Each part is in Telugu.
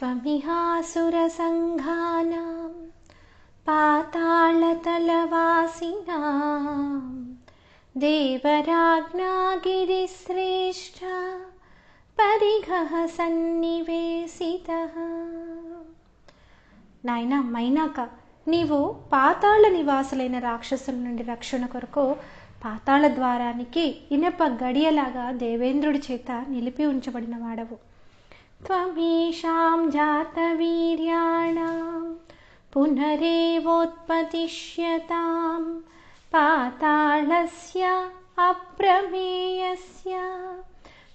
त्वमिहासुरसङ्घानां पातालतलवासिनां देवराज्ञागिरिश्रेष्ठ పరిఘః సన్నివేశితః నాయన మైనాక నీవు పాతాళ నివాసులైన రాక్షసుల నుండి రక్షణ కొరకు పాతాళ ద్వారానికి ఇనప గడియలాగా దేవేంద్రుడి చేత నిలిపి ఉంచబడిన వాడవు त्वमीषां జాతవీర్యాణం పునరేవోత్పతిష్యతాం పాతాళస్య अप्रमेयस्य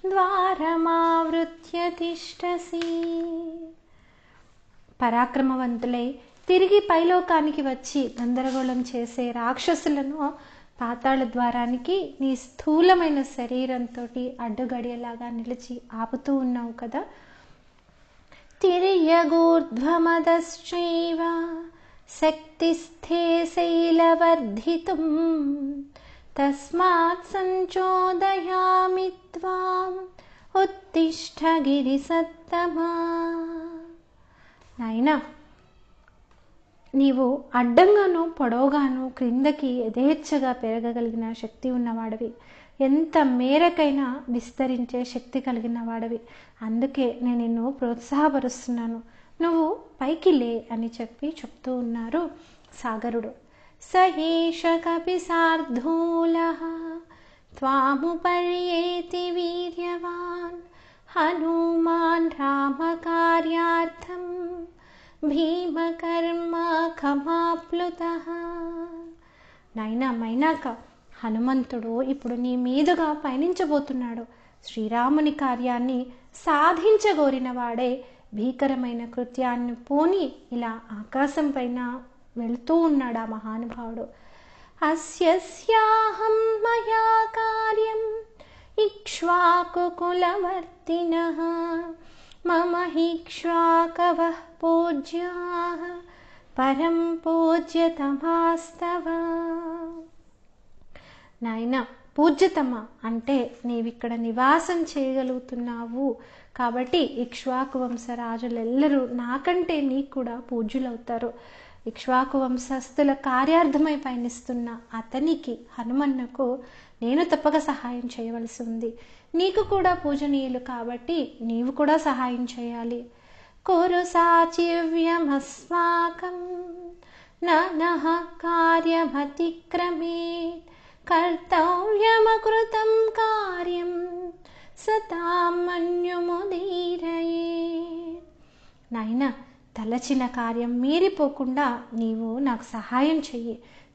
ద్వారమావృత్య తిష్టసి పరాక్రమవంతులై తిరిగి పైలోకానికి వచ్చి గందరగోళం చేసే రాక్షసులను పాతాళ ద్వారానికి నీ స్థూలమైన శరీరంతో అడ్డుగడియలాగా నిలిచి ఆపుతూ ఉన్నావు కదా तिर्यगूर्ध्वमदश्चैव शक्तिस्थे शैलवर्धितुम् तस्मात् सञ्चोदयामि त्वाम् उत्तिष्ठ गिरिसत्तमा। नैना। నీవు అడ్డంగాను పొడవుగాను క్రిందకి యథేచ్ఛగా పెరగగలిగిన శక్తి ఉన్నవాడివి. ఎంత మేరకైనా విస్తరించే శక్తి కలిగిన వాడివి. అందుకే నేను నిన్ను ప్రోత్సాహపరుస్తున్నాను. నువ్వు పైకి లే అని చెప్పి చెప్తూ ఉన్నారు సాగరుడు. సహేష కపి సార్ధూల త్వాముపర్యేతి వీర్యవాన్ హనుమాన్ రామ కార్యార్థం భీమకర్మ కమాప్లుత నైనా మైనాక హనుమంతుడు ఇప్పుడు నీ మీదుగా పయనించబోతున్నాడు. శ్రీరాముని కార్యాన్ని సాధించగోరిన వాడే భీకరమైన కృత్యాన్ని పోని ఇలా ఆకాశం పైన వెళుతూ ఉన్నాడు ఆ మహానుభావుడు అస్యస్యాహం మయా కార్యం ఇక్ష్వాకుకులవర్తిన మమ హిక్ష్వాకవః పూజ్యాः పరం పూజ్యతమాస్తవ నాయన పూజ్యతమ అంటే నీవిక్కడ నివాసం చేయగలుగుతున్నావు కాబట్టి ఇక్ష్వాకు వంశ రాజులెల్లరూ నాకంటే నీకు కూడా పూజ్యులవుతారు. ఇక్ష్వాకు వంశస్థుల కార్యార్థమై పయనిస్తున్న అతనికి హనుమన్నకు నేను తప్పక సహాయం చేయవలసి ఉంది. నీకు కూడా పూజనీయులు కాబట్టి నీవు కూడా సహాయం చేయాలి. కురు సాచివ్యమస్మాకం నః కార్యమతిక్రమే కర్తవ్యమకృతం కార్యం సతామన్యుముదీరయే నాయన తలచిన కార్యం మీరిపోకుండా నీవు నాకు సహాయం చెయ్యి.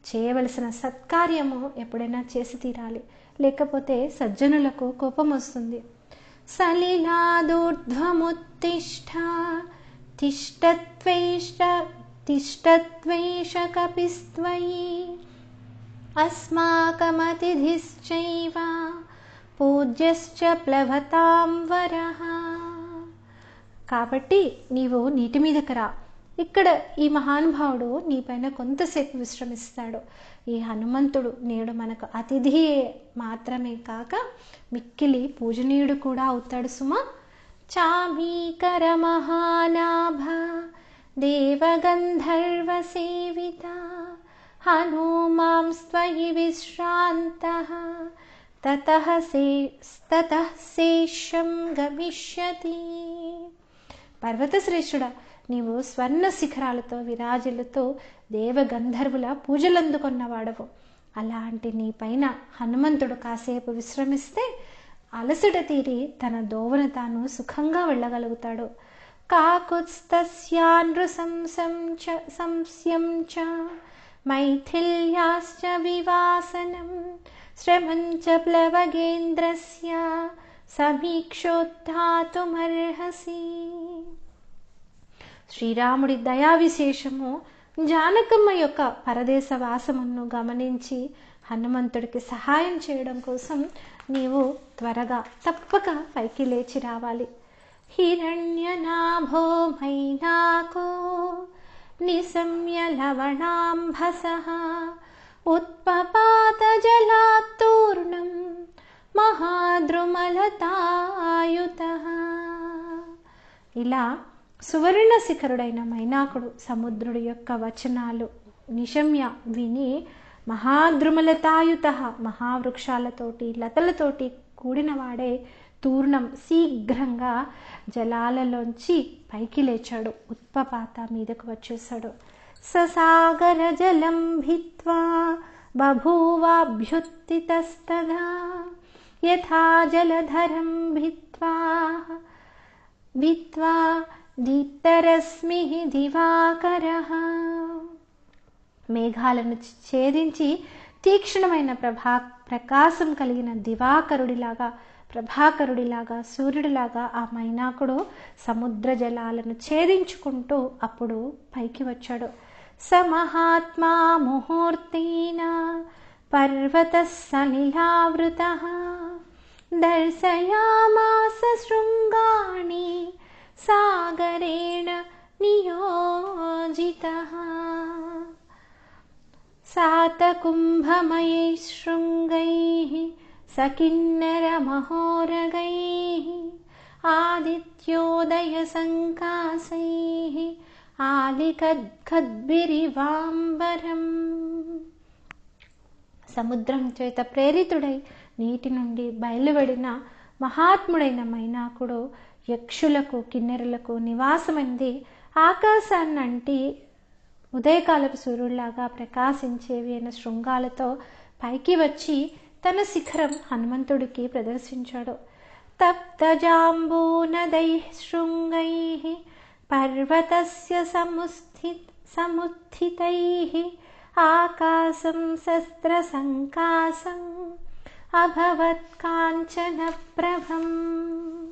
చేయవలసిన సత్కార్యము ఎప్పుడైనా చేసి తీరాలి. లేకపోతే సజ్జనులకు కోపం వస్తుంది. సలిలాదూర్ధ్వముత్తిష్ట తిష్టత్వైష్ట తిష్టత్వైష కపిస్త్వయి అస్మాకమతిథిశ్చైవ పూజ్యశ్చ ప్లవతాం వర కాబట్టి నీవు నీటి మీదకి రా. ఇక్కడ ఈ మహానుభావుడు నీపైన కొంతసేపు విశ్రమిస్తాడు. ఈ హనుమంతుడు నేడు మనకు అతిథి మాత్రమే కాక మిక్కిలి పూజనీయుడు కూడా అవుతాడు సుమ. చామీకర మహానాభ దేవగంధర్వ సేవిత హనుమాంస్త్వయి విశ్రాంత తతః సే తతః శేషం గమిష్యతి. పర్వతశ్రేష్ఠుడా నీవు స్వర్ణ శిఖరాలతో విరాజులతో దేవగంధర్వుల పూజలందుకున్నవాడవు. అలాంటి నీ పైన హనుమంతుడు కాసేపు విశ్రమిస్తే అలసట తీరి తన దోవన తాను సుఖంగా వెళ్ళగలుగుతాడు. కాకుత్స్తస్యానృశంసం చ సంస్యం చ మైథిల్యాశ్చ వివాసనం శ్రమంచ ప్లవగేంద్రస్య సమీక్షోత్థాతుమర్హసి శ్రీరాముడి దయా విశేషము జానకమ్మ యొక్క పరదేశ వాసమును గమనించి హనుమంతుడికి సహాయం చేయడం కోసం నీవు త్వరగా తప్పక పైకి లేచి రావాలి. హిరణ్యనాభో మైనాకో నిశమ్య లవణాంభస ఉత్పపాత జలాత్తూర్ణం మహాద్రుమలతాయుత. ఇలా సువర్ణ శిఖరుడైన మైనాకుడు సముద్రుడి యొక్క వచనాలు నిశమ్య విని మహాద్రుమలతాయుత మహావృక్షాలతోటి లతలతోటి కూడినవాడే తూర్ణం శీఘ్రంగా జలాలలోంచి పైకి లేచాడు. ఉత్పపాత మీదకు వచ్చేసాడు ససాగర జలం భిత్వా బభూవాభ్యుత్తితస్తదా యథా జలధరం భిత్వా భిత్వా దీప్తరశ్మి దివాకర. మేఘాలను ఛేదించి తీక్షణమైన ప్రభా ప్రకాశం కలిగిన దివాకరుడిలాగా ప్రభాకరుడిలాగా సూర్యుడిలాగా ఆ మైనాకుడు సముద్ర జలాలను ఛేదించుకుంటూ అప్పుడు పైకి వచ్చాడు. స మహాత్మా ముహూర్తేన పర్వత సనిలావృత దర్శయామాస శృంగాణి సాగరేణ నియోజిత सातकुम्भमयैः शृङ्गैः सकिन्नरमहोरगैः आदित्योदयसङ्कासैः ఆలికద్భిరివాంబరం సముద్రం చేత ప్రేరితుడై నీటి నుండి బయలువడిన మహాత్ముడైన మైనాకుడు యక్షులకు కిన్నెరులకు నివాసమైంది. ఆకాశాన్నంటి ఉదయకాలపు సూర్యుడిలాగా ప్రకాశించేవి అయిన శృంగాలతో పైకి వచ్చి తన శిఖరం హనుమంతుడికి ప్రదర్శించాడు. తప్తజాంబూనదై శృంగై పర్వతస్య సముస్థి సముత్థితై ఆకాశం శస్త్రసంకాసం అభవత్ కాంచన ప్రభం.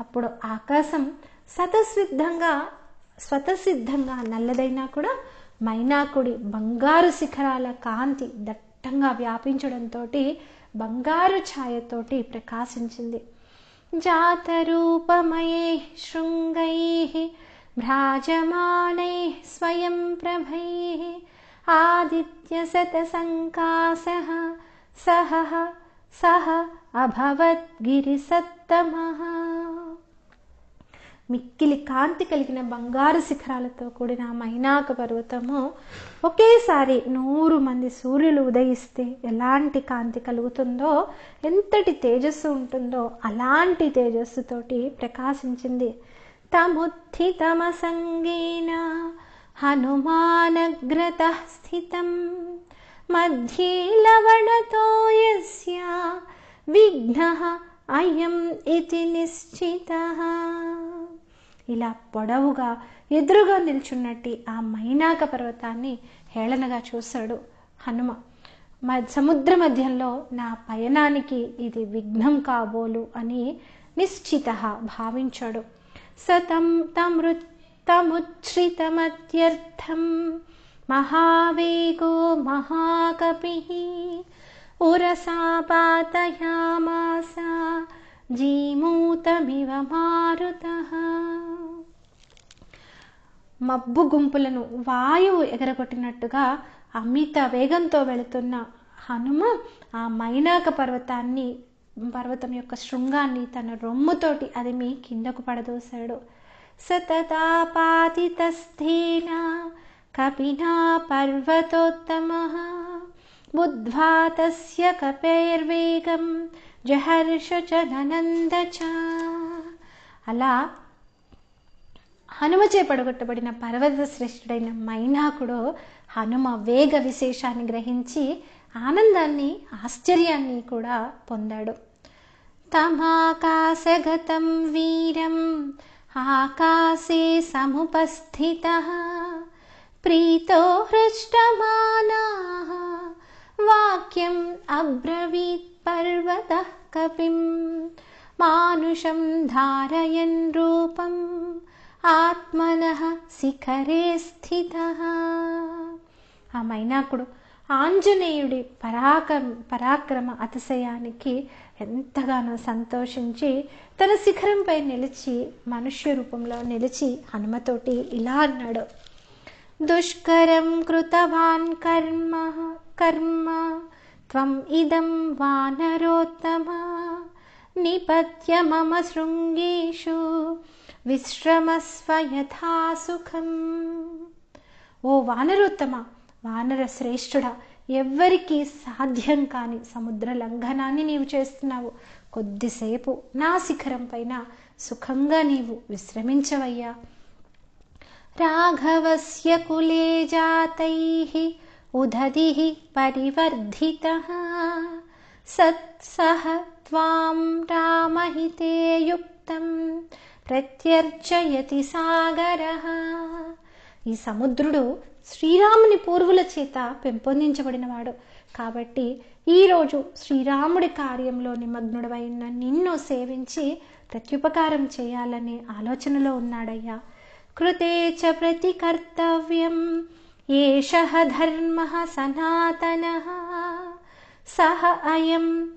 అప్పుడు ఆకాశం సతసిద్ధంగా స్వతసిద్ధంగా నల్లదైనా కూడా మైనాకుడి బంగారు శిఖరాల కాంతి దట్టంగా వ్యాపించడంతో బంగారు ఛాయతోటి ప్రకాశించింది. జాతరూపమయే శృంగై భ్రాజమానై స్వయం ప్రభై ఆదిత్య శతసంకాస సహ సహ అభవద్గిరిసత్తమ. మిక్కిలి కాంతి కలిగిన బంగారు శిఖరాలతో కూడిన మైనాక పర్వతము ఒకేసారి నూరు మంది సూర్యులు ఉదయిస్తే ఎలాంటి కాంతి కలుగుతుందో ఎంతటి తేజస్సు ఉంటుందో అలాంటి తేజస్సుతోటి ప్రకాశించింది. తముత్థితమసంగేన హనుమానగ్రత స్థితం. మధ్యే లవణతో యస్య విఘ్న అయం ఇది నిశ్చిత. ఇలా పొడవుగా ఎదురుగా నిల్చున్నట్టు ఆ మైనాక పర్వతాన్ని హేళనగా చూశాడు హనుమ. సముద్ర మధ్యంలో నా పయనానికి ఇది విఘ్నం కాబోలు అని నిశ్చిత భావించాడు. సతం తమృ తముచ్ఛ్రితమత్యర్థం మహావేగో మహాకపి ఉరసా పాతయామాస జీమూతమివ మారుత మబ్బు గుంపులను వాయువు ఎగరగొట్టినట్టుగా అమిత వేగంతో వెళుతున్న హనుమ ఆ మైనాక పర్వతాన్ని పర్వతం యొక్క శృంగాన్ని తన రొమ్ముతోటి అది మీ కిందకు పడదోశాడు. సతతాపాతితస్థేన కపినా పర్వతోత్తమ బుద్ధ్వా తస్య కపైర్వేగం జహర్ష చ అలా హనుమచే పడగొట్టబడిన పర్వత శ్రేష్ఠుడైన మైనాకుడు హనుమ వేగ విశేషాన్ని గ్రహించి ఆనందాన్ని ఆశ్చర్యాన్ని కూడా పొందాడు. తమాకాశగతం వీరం ఆకాశే సముపస్థిత ప్రీతో హృష్టమానా వాక్యం అబ్రవీత్ పర్వత కపిం మానుషం ధారయన్ రూపం ఆత్మన శిఖరే స్థిత. ఆ మైనాకుడు ఆంజనేయుడి పరాక్రమ పరాక్రమ అతిశయానికి ఎంతగానో సంతోషించి తన శిఖరంపై నిలిచి మనుష్య రూపంలో నిలిచి హనుమతోటి ఇలా అన్నాడు. దుష్కరం కృతవాన్ కర్మ కర్మ త్వం ఇదం వానరోత్తమ నిపత్య మమ శృంగేషు విశ్రమస్వ యథా సుఖం ఓ వానరోత్తమ వానర శ్రేష్ఠుడా ఎవ్వరికీ సాధ్యం కాని సముద్ర లంఘనాన్ని నీవు చేస్తున్నావు. కొద్దిసేపు నా శిఖరం పైన సుఖంగా నీవు విశ్రమించవయ్యా. రాఘవస్య కులే జాతై ఉదది పరివర్ధిత. సత్సహ త్వాం రామహితే యుక్తం. ప్రత్యర్చయతి సాగర. ఈ సముద్రుడు శ్రీరాముని పూర్వుల చేత పెంపొందించబడినవాడు. కాబట్టి ఈరోజు శ్రీరాముడి కార్యంలో నిమగ్నుడవైన నిన్ను సేవించి ప్రత్యుపకారం చేయాలనే ఆలోచనలో ఉన్నాడయ్యా. కృతే చ ప్రతికర్తవ్యం ఏష ధర్మ సనాతన. సహ అయం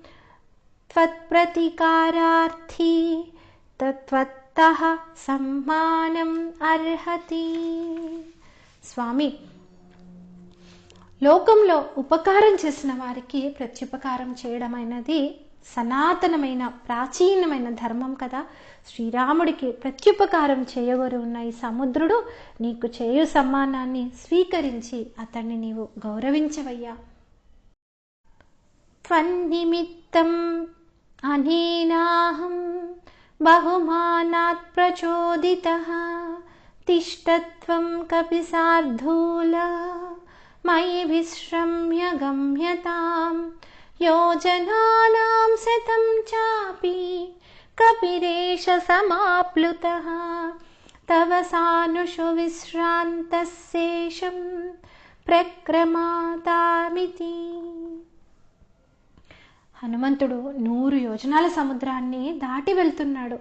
త్వత్ప్రతికారార్థీ తత్వత్త సమ్మానం అర్హతి. స్వామి లోకంలో ఉపకారం చేసిన వారికి ప్రత్యుపకారం చేయడం అనేది సనాతనమైన ప్రాచీనమైన ధర్మం కదా. శ్రీరాముడికి ప్రత్యుపకారం చేయగోరు ఉన్న ఈ సముద్రుడు నీకు చేయు సమ్మానాన్ని స్వీకరించి అతన్ని నీవు గౌరవించవయ్యా. త్వన్నిమిత్తం అనేనాహం बहुमानात् प्रचोदितः तिष्ठत्वं कपि सार्धूला मयि विश्रम्य गम्यतां योजनानां शतं चापि कपिदेश समाप्लुतः। तव सानुषु विश्रान्तः शेषं प्रक्रमातामिति। హనుమంతుడు నూరు యోజనాల సముద్రాన్ని దాటి వెళ్తున్నాడు.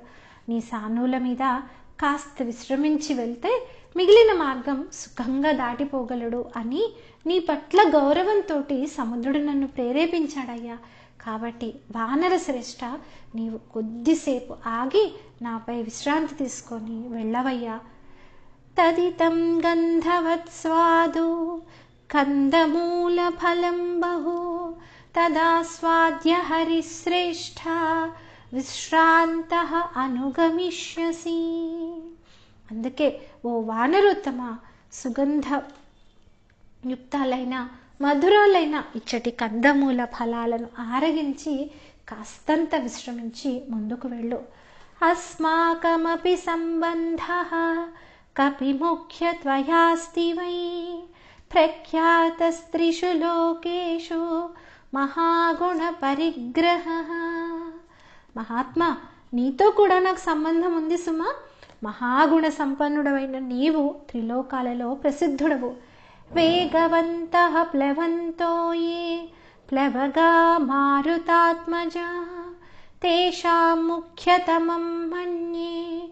నీ సానువుల మీద కాస్త విశ్రమించి వెళ్తే మిగిలిన మార్గం సుఖంగా దాటిపోగలడు అని నీ పట్ల గౌరవంతో సముద్రుడు నన్ను ప్రేరేపించాడయ్యా. కాబట్టి వానర శ్రేష్ట నీవు కొద్దిసేపు ఆగి నాపై విశ్రాంతి తీసుకొని వెళ్ళవయ్యా. తదితం గంధవత్ స్వాదు కందమూల ఫలం బహు తదాస్వాద్య హరిశ్రేష్ఠ విశ్రాంత అనుగమిష్యసి అందుకే ఓ వానరుత్తమ సుగంధ యుక్తాలైన మధురాలైన ఇచ్చటి కందమూల ఫలాలను ఆరగించి కాస్తంత విశ్రమించి ముందుకు వెళ్ళు. అస్మాకమపి సంబంధ కపి ముఖ్యత్వయాస్తి వై ప్రఖ్యాతస్త్రిషు లోకేషు మహాగుణ పరిగ్రహ మహాత్మా నీతో కూడా నాకు సంబంధం ఉంది సుమా. మహాగుణ సంపన్నుడవైన నీవు త్రిలోకాలలో ప్రసిద్ధుడవు. వేగవంత ప్లవంతో ప్లవగా మారుతాత్మజ. తేషాం ముఖ్యతమం మన్యే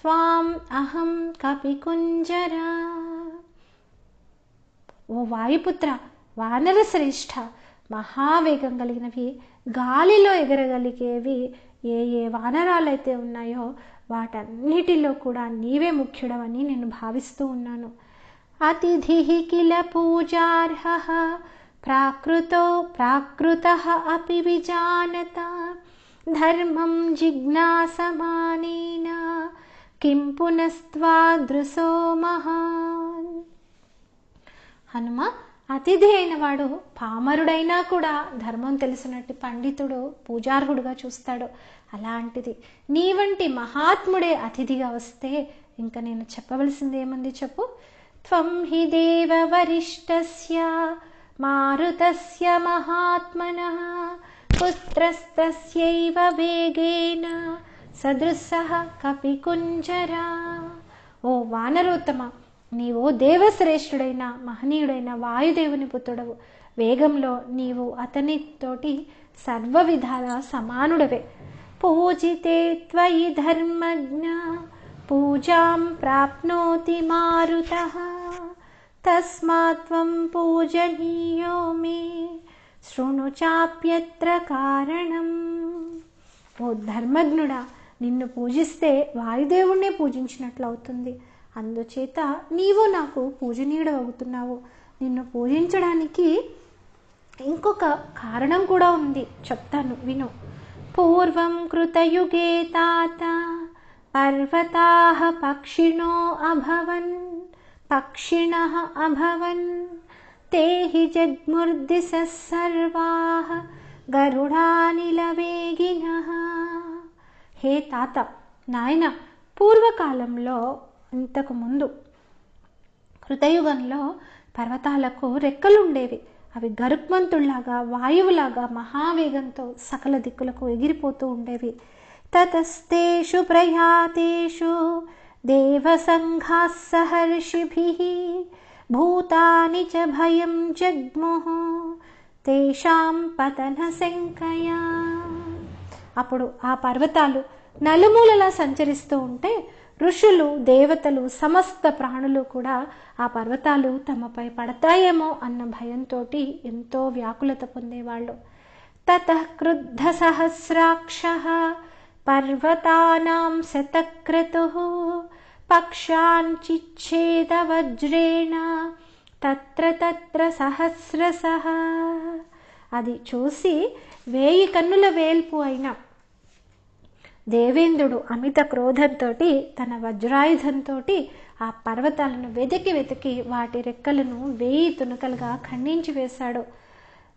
త్వాం అహం కపికుంజరా. ఓ వాయుపుత్ర వానర శ్రేష్ఠ మహావేగం కలిగినవి గాలిలో ఎగరగలిగేవి ఏ ఏ వానరాలైతే ఉన్నాయో వాటన్నిటిలో కూడా నీవే ముఖ్యుడవని నేను భావిస్తూ ఉన్నాను. అతిథి కిల పూజార్హ ప్రాకృతో ప్రాకృత అపి విజానత. ధర్మం జిజ్ఞాసమానేన కిం పునస్త్వాదృశో మహాన్. హనుమ అతిథి అయిన వాడు పామరుడైనా కూడా ధర్మం తెలిసినట్టు పండితుడు పూజార్హుడుగా చూస్తాడు. అలాంటిది నీ వంటి మహాత్ముడే అతిథిగా వస్తే ఇంకా నేను చెప్పవలసింది ఏముంది చెప్పు? త్వం హి దేవ వరిష్టస్య మారుతస్య మహాత్మన పుత్రస్తస్యైవ వేగేన సదృశః కపికుంజరా. ఓ వానరోత్తమ నీవు దేవశ్రేష్ఠుడైన మహనీయుడైన వాయుదేవుని పుత్రుడవు. వేగంలో నీవు అతనితోటి సర్వ విధాల సమానుడవే. పూజితే త్వయి ధర్మజ్ఞ పూజాం ప్రాప్నోతి మారుత. తస్మాత్వం పూజనీయో మే. శృణు చాప్యత్ర కారణం. ఓ ధర్మజ్ఞుడా నిన్ను పూజిస్తే వాయుదేవుణ్ణి పూజించినట్లు అవుతుంది అందుచేత నీవు నాకు పూజనీయుడు అవుతున్నావు నిన్ను పూజించడానికి ఇంకొక కారణం కూడా ఉంది చెప్తాను విను పూర్వం కృతయుగే తాత పర్వతాः పక్షిణో అభవన్ పక్షిణः అభవన్ ते हि जग्मुर्दिशः सर्वाः గరుడానిలవేగినః హే తాత నాయన పూర్వకాలంలో ఇంతకుముందు కృతయుగంలో పర్వతాలకు రెక్కలుండేవి. అవి గరుక్మంతుల్లాగా వాయువులాగా మహావేగంతో సకల దిక్కులకు ఎగిరిపోతూ ఉండేవి. తతస్తేషు ప్రయాతేషు దేవసంఘాः సహర్షిభి భూతాని చ భయం జగ్ముః తేషాం పతన శంకయా. అప్పుడు ఆ పర్వతాలు నలుమూలలా సంచరిస్తూ ఉంటే ఋషులు దేవతలు సమస్త ప్రాణులు కూడా ఆ పర్వతాలు తమపై పడతాయేమో అన్న భయంతో ఎంతో వ్యాకులత పొందేవాళ్ళు. తత క్రుద్ధ సహస్రాక్ష పర్వతానాం శతక్రతు పక్షాన్ చిచ్ఛేద వజ్రేణ తత్ర తత్ర సహస్రసః. అది చూసి వేయి కన్నుల వేల్పు అయిన దేవేంద్రుడు అమిత క్రోధంతో తన వజ్రాయుధంతో ఆ పర్వతాలను వెతికి వెతికి వాటి రెక్కలను వేయి తునకలుగా ఖండించి వేశాడు.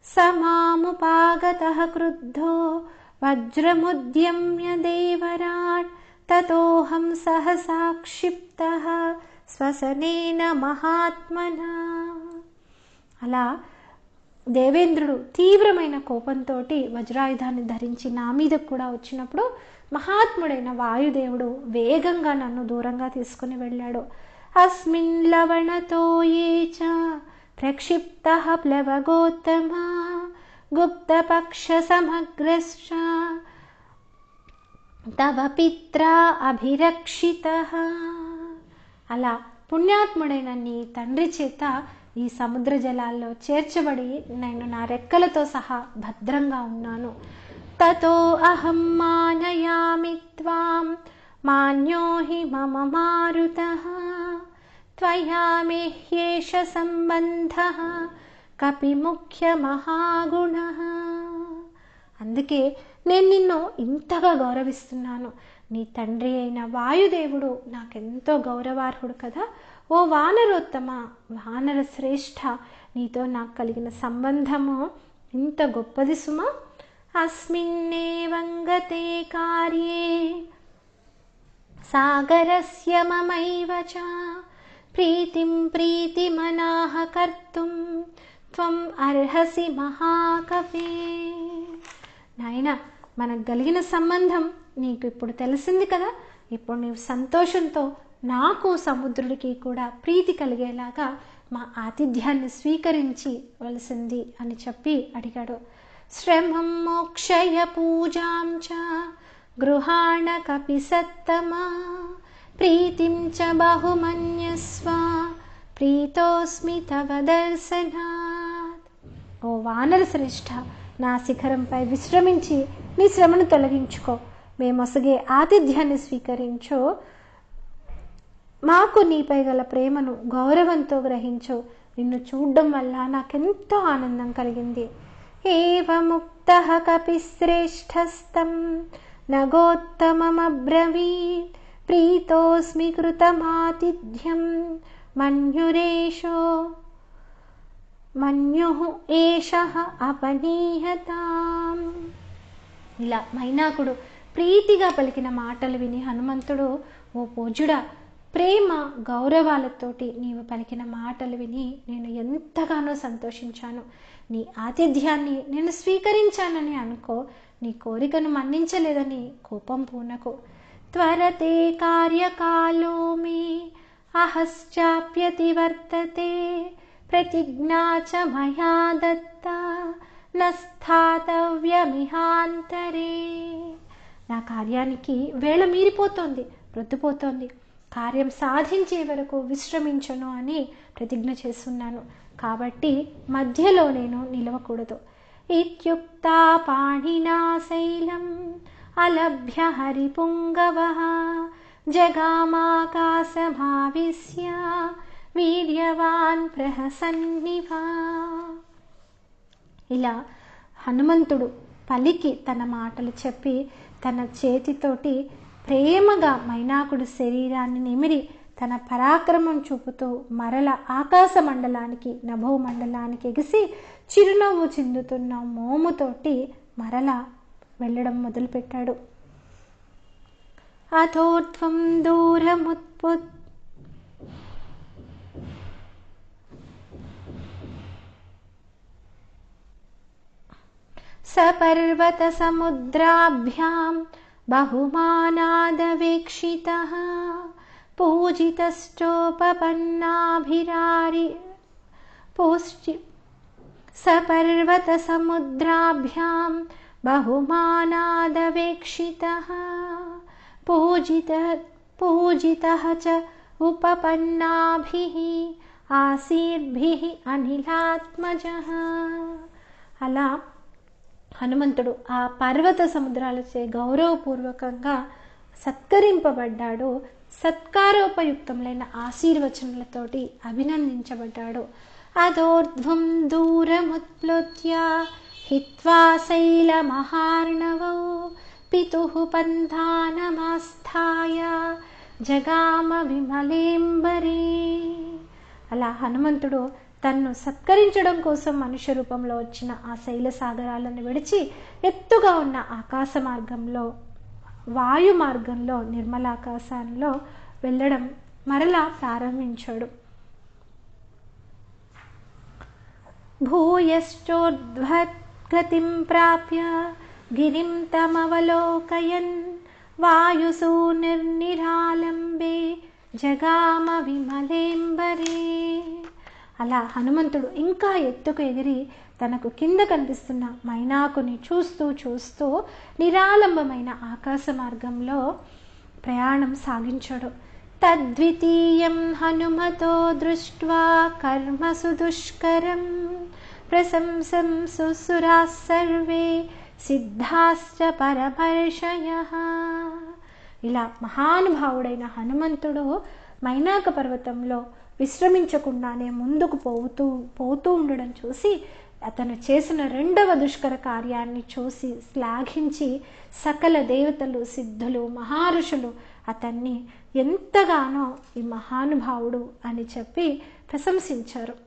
సమాముపాగత క్రుద్ధో వజ్రముద్యమ్య దేవరాట్ తతోహం సహసా క్షిప్త స్వసనేన మహాత్మన. అలా దేవేంద్రుడు తీవ్రమైన కోపంతో వజ్రాయుధాన్ని ధరించి నా మీద కూడా వచ్చినప్పుడు మహాత్ముడైన వాయుదేవుడు వేగంగా నన్ను దూరంగా తీసుకుని వెళ్ళాడు. అస్మిన్ లవణతో ఏచ ప్రక్షిప్త ప్రక్షిప్త ప్లవగోత్తమ గుప్తపక్ష సమగ్రశ్చ తవ పిత్రా అభిరక్షిత. అలా పుణ్యాత్ముడైన నీ తండ్రి చేత ఈ సముద్ర జలాల్లో చేర్చబడి నేను నా రెక్కలతో సహా భద్రంగా ఉన్నాను. తతో అహం మానయామి త్వాం మాన్యో హి మమ మారుతః త్వయా మే హ్యేష సంబంధ కపి ముఖ్య మహాగుణ అందుకే నేను నిన్ను ఇంతగా గౌరవిస్తున్నాను. నీ తండ్రి అయిన వాయుదేవుడు నాకెంతో గౌరవార్హుడు కదా. ఓ వానరోత్తమ వానర శ్రేష్ఠ నీతో నాకు కలిగిన సంబంధము ఇంత గొప్పది సుమా? అస్మిన్నేవంగతే కార్యే సాగరస్య మమైవ చ ప్రీతిం ప్రీతిమనాహ కర్తుం త్వం అర్హసి మహాకవే నాయన మనకు కలిగిన సంబంధం నీకు ఇప్పుడు తెలిసింది కదా? ఇప్పుడు నీవు సంతోషంతో నాకు సముద్రుడికి కూడా ప్రీతి కలిగేలాగా మా ఆతిథ్యాన్ని స్వీకరించి వలసింది అని చెప్పి అడిగాడు. శ్రమం మోక్షయ పూజాం చ గృహాణ కపి సత్తమా ప్రీతిం చ బహుమన్యస్వ ప్రీతోస్మి తవ దర్శనాత్ ఓ వానర శ్రేష్ఠ నా శిఖరంపై విశ్రమించి నీ శ్రమను తొలగించుకో. మేమొసగే ఆతిథ్యాన్ని స్వీకరించు. మాకు నీపై గల ప్రేమను గౌరవంతో గ్రహించు. నిన్ను చూడడం వల్ల నాకెంతో ఆనందం కలిగింది. ఏవముక్త కపిశ్రేష్ఠస్తం నగోత్తమమబ్రవీత్ ప్రీతోస్మి కృతమాతిథ్యం మన్యురేషో మన్యుః ఏష అపనీయతాం ఇలా మైనాకుడు ప్రీతిగా పలికిన మాటలు విని హనుమంతుడు ఓ పూజుడా ప్రేమ గౌరవాలతోటి నీవు పలికిన మాటలు విని నేను ఎంతగానో సంతోషించాను. నీ ఆతిథ్యాన్ని నేను స్వీకరించానని అనుకో నీ కోరికను మన్నించలేదని కోపం పూనకు. త్వరతే కార్యకాలోమే అహశ్చాప్యతి వర్తతే ప్రతిజ్ఞా చ మయా దత్త నస్థాతవ్యమిహాంతరే నా కార్యానికి వేళ మీరిపోతోంది రొద్దుపోతోంది. కార్యం సాధించే వరకు విశ్రమించను అని ప్రతిజ్ఞ చేస్తున్నాను. కాబట్టి మధ్యలో నేను నిలవకూడదు. ఇత్యుక్తా పాణినా శైలం అలభ్య హరిపుంగవ జగామాకాశమావిశ్య వీర్యవాన్ ప్రహసన్నివా. ఇలా హనుమంతుడు పలికి తన మాటలు చెప్పి తన చేతితోటి ప్రేమగా మైనాకుడు శరీరాన్ని నిమిరి తన పరాక్రమం చూపుతూ మరల ఆకాశ మండలానికి నభో మండలానికి ఎగిసి చిరునవ్వు చిందుతున్న మోముతోటి మరల వెళ్ళడం మొదలుపెట్టాడు. అథోత్వం దూరముత్పు సపర్వత సముద్రాభ్యాం क्षितः पूजितश्चोपपन्नाभिरारि पुष्टि सपर्वतसमुद्राभ्यां बहुमानादवेक्षितः पूजितः पूजितः च उपपन्नाभिः आसीर्भिः अनिलात्मजः। अला హనుమంతుడు ఆ పర్వత సముద్రాలచే గౌరవపూర్వకంగా సత్కరింపబడ్డాడు. సత్కారోపయుక్తములైన ఆశీర్వచనలతోటి అభినందించబడ్డాడు. అదోర్ధ్వం దూరముత్ప్లుత్య హిత్వా శైలమహార్ణవౌ పితు పంథానమాస్థాయ జగామ విమలేంబరీ. అలా హనుమంతుడు తన్ను సత్కరించడం కోసం మనుష్య రూపంలో వచ్చిన ఆ శైల సాగరాలను విడిచి ఎత్తుగా ఉన్న ఆకాశ మార్గంలో వాయు మార్గంలో నిర్మలాకాశంలో వెళ్ళడం మరలా ప్రారంభించాడు. భూయశ్చోద్వద్గతిం ప్రాప్య గిరిం తమవలోకయన్ వాయుసూ నిర్నిరాలంబే జగామ విమలేంబరే అలా హనుమంతుడు ఇంకా ఎత్తుకు ఎగిరి తనకు కింద కనిపిస్తున్న మైనాకుని చూస్తూ చూస్తూ నిరాలంబమైన ఆకాశ మార్గంలో ప్రయాణం సాగించాడు. తద్వితీయం హనుమతో దృష్ట్వా కర్మసు దుష్కరం ప్రశంసం సుసురా సర్వే సిద్ధాశ్చ పరమర్షయ. ఇలా మహానుభావుడైన హనుమంతుడు మైనాక పర్వతంలో విశ్రమించకుండానే ముందుకు పోతూ పోతూ ఉండడం చూసి అతను చేసిన రెండవ దుష్కర కార్యాన్ని చూసి శ్లాఘించి సకల దేవతలు సిద్ధులు మహర్షులు అతన్ని ఎంతగానో ఈ మహానుభావుడు అని చెప్పి ప్రశంసించారు.